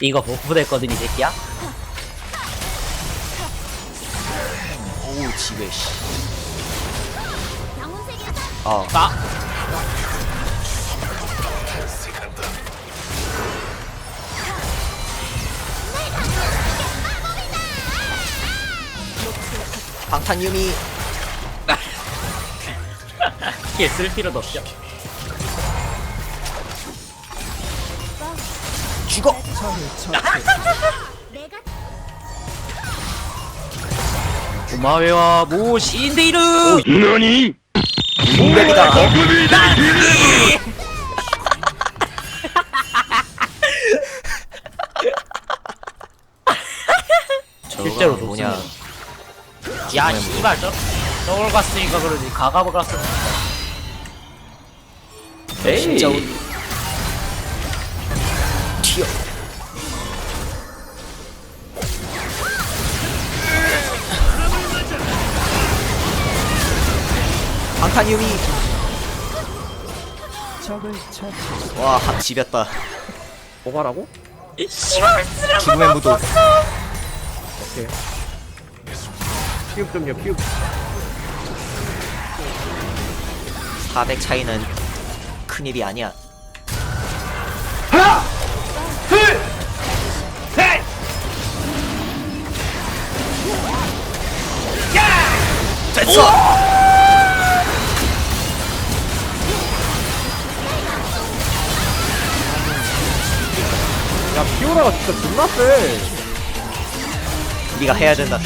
이거 버프됐거든 이 새끼야? 오우 지뢰 씨. 아 아. 방탄 유미. 이게 쓸 필요도 없죠 죽어. 고마워요 모신데이르 공백이다. 어? 실제로 뭐냐? 야 씨발 저 저걸 갔으니까 그러지 가갑을 갔으면 에이 진짜 우- 튀어. 방탄 유미. 와, 합 지렸다. 뭐가라고? 죽음의 무도. 오케이. 피읍 좀요 피읍 400 차이는 큰일이 아니야. 됐어! 야 피오라가 진짜 존나 세 네가 해야 된다.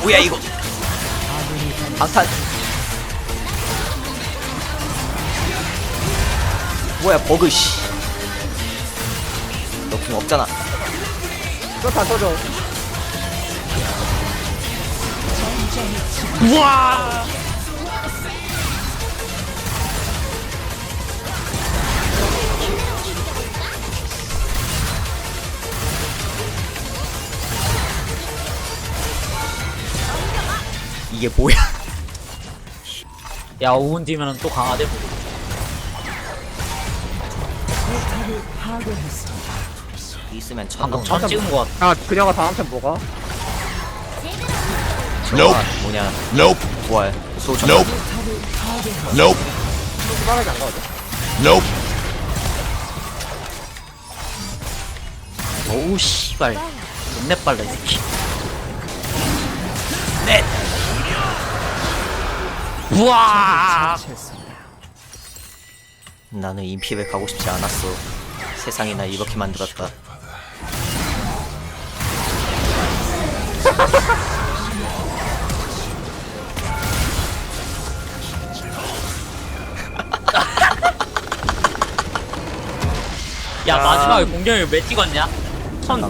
뭐야 이거? 방탄. 뭐야 버그 씨. 없잖아. 이거 터져 우와 이게 뭐야? 야 5분 뒤면은 또 강화돼 있으면 방금 천둥. 천 찍은 거 같아 야 그녀가 다음 템 뭐가? 저거가 뭐냐? Nope. 부활. 소천. Nope. Nope. 수박하지 안 가거든 Nope. 어우 씨발 존내 빨라 이 새끼 넷. 우와 나는 인피백 가고 싶지 않았어. 세상이 날 이렇게 만들었다. 야 마지막에 공격이 왜 찍었냐?